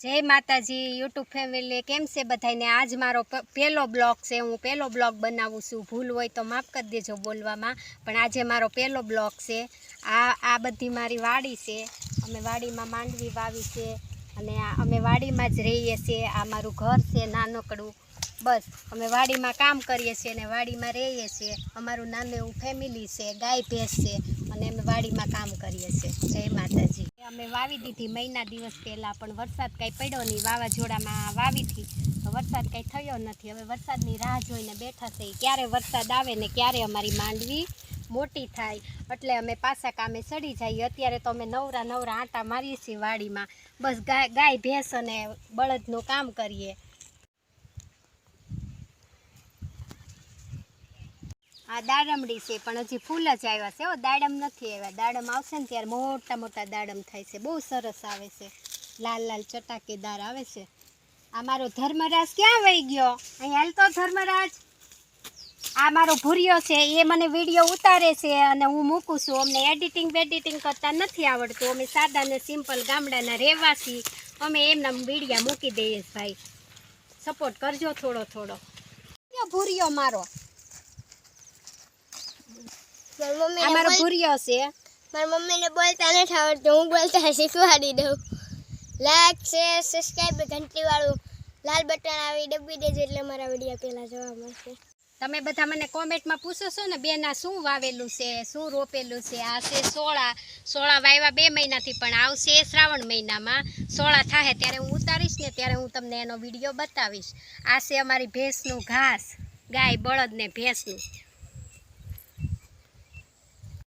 જય માતાજી, YouTube family, કેમ છે બધાને આજ મારો પહેલો બ્લોગ છે. હું પહેલો બ્લોગ બનાવું છું. ભૂલ હોય તો માફ કરી દેજો બોલવામાં. પણ આજે મારો પહેલો બ્લોગ છે. આ આ બધી મારી વાડી છે. અમે વાડીમાં માંડવી વાવી છે અને અમે વાડીમાં જ રહીએ છીએ. આ મારું ઘર છે નાનકડું. બસ, અમે વાડીમાં કામ કરીએ છીએ અને વાડીમાં રહીએ છીએ. અમારું નાનું એવું ફેમિલી છે, ગાય ભેંસ છે અને અમે વાડીમાં કામ કરીએ છીએ. જય માતાજી. અમે વાવી દીધી મહિના દિવસ પહેલાં, પણ વરસાદ કાંઈ પડ્યો નહીં. વાવાઝોડામાં વાવી હતી વરસાદ કાંઈ થયો નથી. હવે વરસાદની રાહ જોઈને બેઠા છે. ક્યારે વરસાદ આવે ને ક્યારે અમારી માંડવી મોટી થાય. એટલે અમે પાછા કામે ચડી જઈએ. અત્યારે તો અમે નવરા નવરા આંટા મારીએ છીએ વાડીમાં. બસ ગાય ગાય, ભેંસ અને બળદનું કામ કરીએ. આ દાડમડી છે, પણ હજી ફૂલ જ આવ્યા છે. હો, દાડમ નથી આવ્યા. દાડમ આવશે ને ત્યારે મોટા મોટા દાડમ થાય છે. બહુ સરસ આવે છે. લાલ લાલ ચટાકેદાર આવે છે. આ મારો ધર્મરાજ ક્યાં વહી ગયો? અહીં હાલ તો ધર્મરાજ. આ મારો ભૂરિયો છે. એ મને વીડિયો ઉતારે છે અને હું મૂકું છું. અમને એડિટિંગ વેડિટિંગ કરતા નથી આવડતું. અમે સાદા ને સિમ્પલ ગામડાના રહેવાસી. અમે એમના વિડીયા મૂકી દઈએ ભાઈ. સપોર્ટ કરજો થોડો થોડો. ભૂરિયો મારી. આ મારો ભૂરિયો છે. મારી મમ્મીને બોલતા નથી આવડતું હું બોલતા શીખવાડી દઉં? લાઈક શેર સબસ્ક્રાઈબ ઘંટીવાળું. લાલ બટન આવી દબી દેજો એટલે મારા વીડિયો પહેલા જોવા મળશે. તમે બધા મને કોમેન્ટમાં પૂછો છો ને બેના શું વાવેલું છે શું રોપેલું છે? આ છે સોળા. સોળા વાવ્યા બે મહિનાથી પણ આવશે શ્રાવણ મહિનામાં. સોળા થાય ત્યારે હું ઉતારીશ ને ત્યારે હું તમને એનો વીડિયો બતાવીશ. આ છે અમારી ભેંસનું ઘાસ. ગાય બળદ ને ભેંસનું.